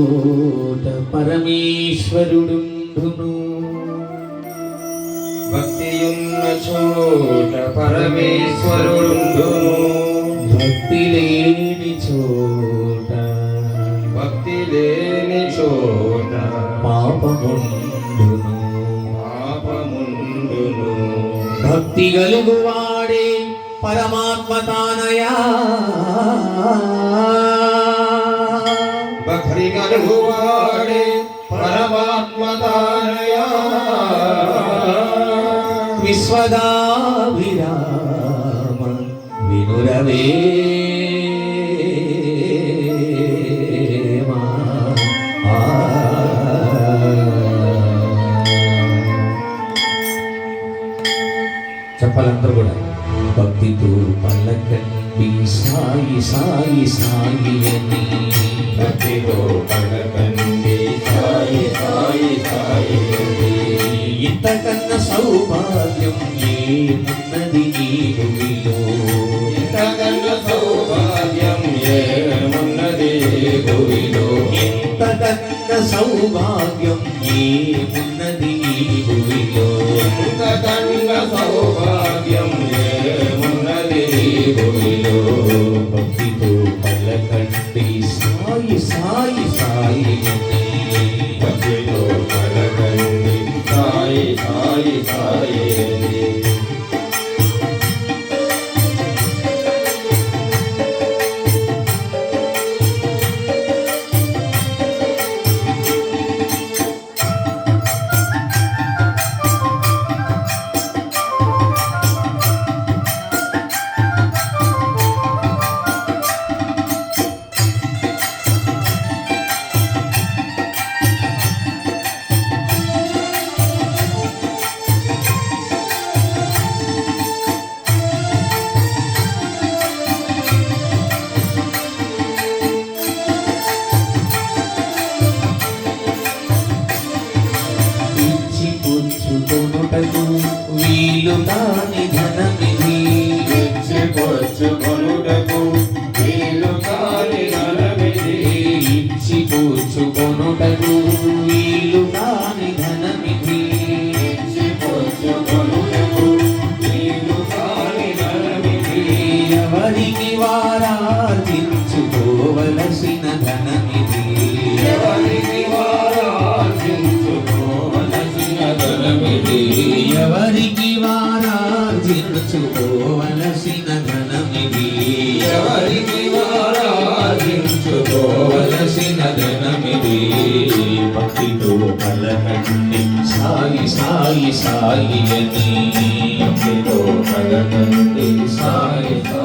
చోట పరమేశ్వరుడుండును. భక్తియున్న చోట పరమేశ్వరుడుండును. భక్తి లేని చోట. భక్తి లేని చోట పాపముండును. పాపముండును. భక్తి గలుగువాడే పరమాత్మ తానయా. భక్తి కలుగువాడే పరమాత్మ తానయా విశ్వదాభిరామ వినురవే. సాయి సాయి సాయి అని. భక్తితో పలకండి సాయి సాయి సాయి. ఇంతకన్నా సౌభాగ్యం ఏమున్నది సాయి సాయి প্রিয় వారార్జించుకోవలసిన ధనమిది ఎవరికి వారార్జించుకోవలసిన ధనమిది. భక్తితో పలకండి సాయి సాయి సాయి అని భక్తితో పలకండి సాయి సాయి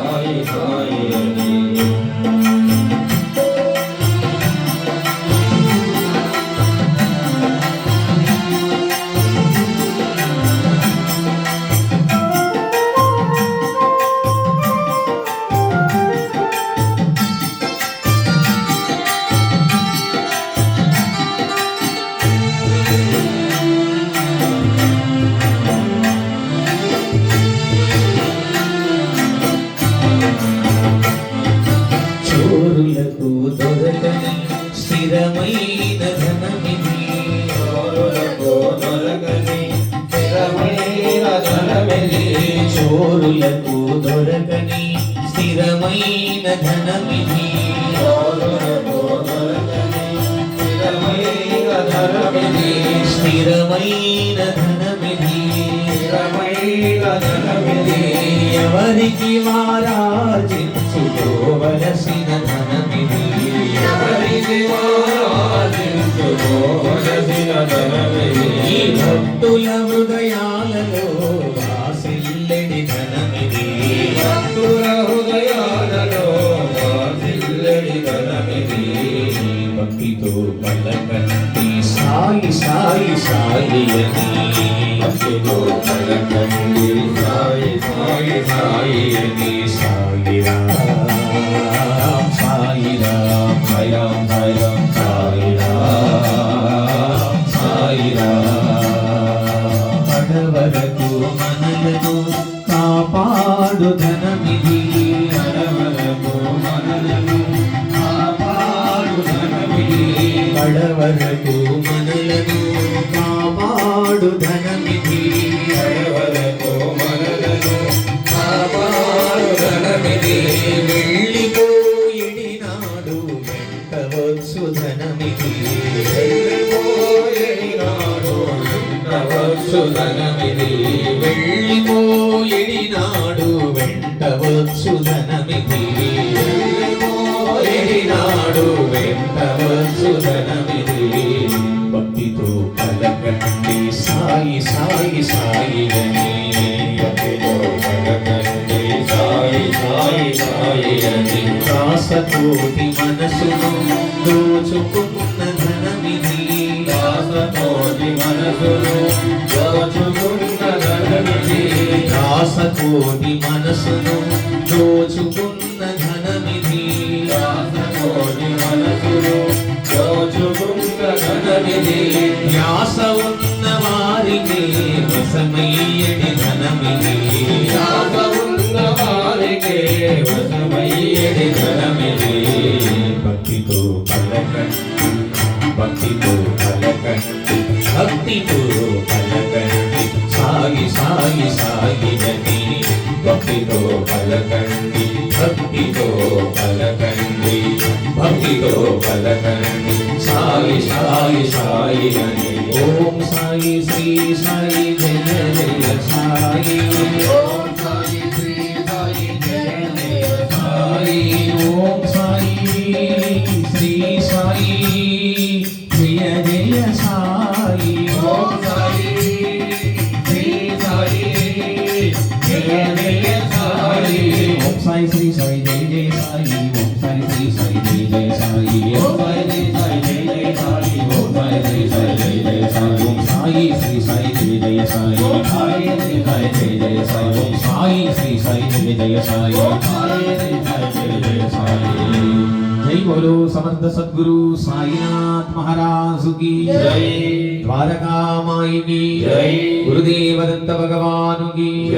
చోరులకు దొరకని స్థిరమైన ధనమిది చోరులకు దొరకని స్థిరమైన ధనమిది. చోరులకు దొరకని స్థిరమైన ధనమిది చోరులకు దొరకని స్థిరమైన ధనమిది. స్థిరమైన ధనమిది స్థిరమైన ధనమిది. ఎవరికి వారార్జించుకోవలసిన సాయియని పసిలో పలకండి సాయి సాయి సాయియని సాయిరా సాయిరా సాయిరా సాయిరా సాయిరా సాయిరా మనలను కాపాడు ధనమిది పడవరకు మనలను కాపాడు ధనమిది పడవరకు మనలను కాపాడు ధనమిది అడవలతో మనలను కాపాడు ధనమిది వెళ్ళిపోయిడి నాడు వెంటవచ్చు ధనమిది వెళ్ళిపోయేనాడు ఉండవచ్చు ధనమిది వెళ్ళిపోయిడి నాడు వెంటవచ్చు ధనమిది వెళ్ళిపోయిడి నాడు వెంటవచ్చు ధనమిది కోటి మనసును దోచుకున్న ధనమిది దాసతోటి మనసును దోచుకున్న ధనమిది రాసకోటి మనసును దోచుకున్న ధనమిది దాసతోటి మనసును దోచుకున్న ధనమిది ధ్యాస ఉన్న వారికి భక్తితో పలకండి భక్తితో పలకండి సాగి సాగి సాగిదని భక్తితో పలకండి భక్తితో పలకండి భక్తితో పలకండి సాయి సాయి సాయి అని ఓం సాయి శ్రీ సాయి జయ జయ సాయి. ఓం జై. బోలో సమర్థ సద్గురు సాయినాథ్ మహారాజు కి జై. ద్వారకామాయిని. జై. గురుదేవ దత్త భగవాను కి